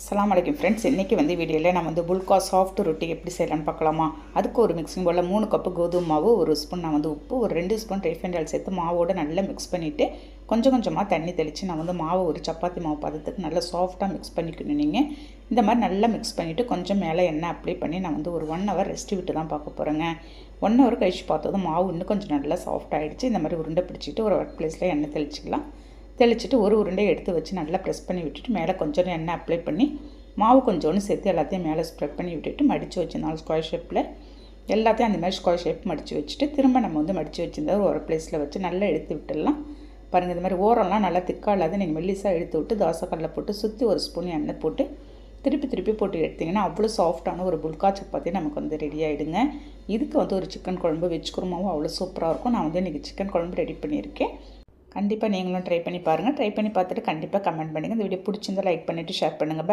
அஸ்ஸலாமு அலைக்கும் ஃப்ரெண்ட்ஸ் இன்றைக்கி வந்து வீடியோவில் நான் வந்து புல்கா சாஃப்ட் ரொட்டி எப்படி செய்யலான்னு பார்க்கலாமா? அதுக்கு ஒரு மிக்சிங் போல் மூணு கப்பு கோதுமை மாவு ஒரு ஸ்பூன் நான் வந்து உப்பு ஒரு ரெண்டு ஸ்பூன் ரீஃபைண்ட் ஆயில் சேர்த்து மாவோட நல்லா மிக்ஸ் பண்ணிவிட்டு கொஞ்சம் கொஞ்சமாக தண்ணி தெளித்து நான் வந்து மாவு ஒரு சப்பாத்தி மாவு பதத்துக்கு நல்லா சாஃப்டாக மிக்ஸ் பண்ணிக்கணும் நீங்கள் இந்த மாதிரி நல்லா மிக்ஸ் பண்ணிவிட்டு கொஞ்சம் மேலே எண்ணெய் அப்ளை பண்ணி நான் வந்து ஒரு ஒன் ஹவர் ரெஸ்ட் விட்டு தான் பார்க்க போகிறேங்க ஒன் ஹவர் கழிச்சு பார்த்ததும் மாவு இன்னும் கொஞ்சம் நல்லா சாஃப்ட் ஆகிடுச்சு இந்த மாதிரி உருண்டை பிடிச்சிட்டு ஒரு ஒர்க் பிளேஸில் எண்ணெய் தெளிச்சிக்கலாம். தெளிச்சிட்டு ஒரு உருண்டையை எடுத்து வச்சு நல்லா ப்ரெஸ் பண்ணி விட்டுட்டு மேலே கொஞ்சம் எண்ணெய் அப்ளை பண்ணி மாவு கொஞ்சோன்னு சேர்த்து எல்லாத்தையும் மேலே ஸ்ப்ரெட் பண்ணி விட்டுட்டு மடித்து வச்சிருந்தாலும் ஸ்கொயர் ஷேப்பில் எல்லாத்தையும் அந்த மாதிரி ஸ்கொயர் ஷேப் மடித்து வச்சுட்டு திரும்ப நம்ம வந்து மடித்து வச்சுருந்தா ஒரு பிளேஸில் வச்சு நல்லா எடுத்து விட்டுடலாம். பாருங்கள் இந்த மாதிரி ஓரம்லாம் நல்லா திக்காக இல்லாத நீங்கள் மெல்லிசாக எடுத்து விட்டு தோசைக்கல்லில் போட்டு சுற்றி ஒரு ஸ்பூன் எண்ணெய் போட்டு திருப்பி திருப்பி போட்டு எடுத்திங்கன்னா அவ்வளோ சாஃப்டான ஒரு புல்கா சப்பாத்தி நமக்கு வந்து ரெடி ஆகிடுங்க இதுக்கு வந்து ஒரு சிக்கன் குழம்பு வெஜ் குருமாவும் அவ்வளோ சூப்பராக இருக்கும். நான் வந்து இன்றைக்கி சிக்கன் குழம்பு ரெடி பண்ணியிருக்கேன். கண்டிப்பாக நீங்களும் ட்ரை பண்ணி பாருங்கள் ட்ரை பண்ணி பார்த்துட்டு கண்டிப்பாக கமெண்ட் பண்ணுங்கள் இந்த வீடியோ பிடிச்சிருந்தா லைக் பண்ணிவிட்டு ஷேர் பண்ணுங்கள்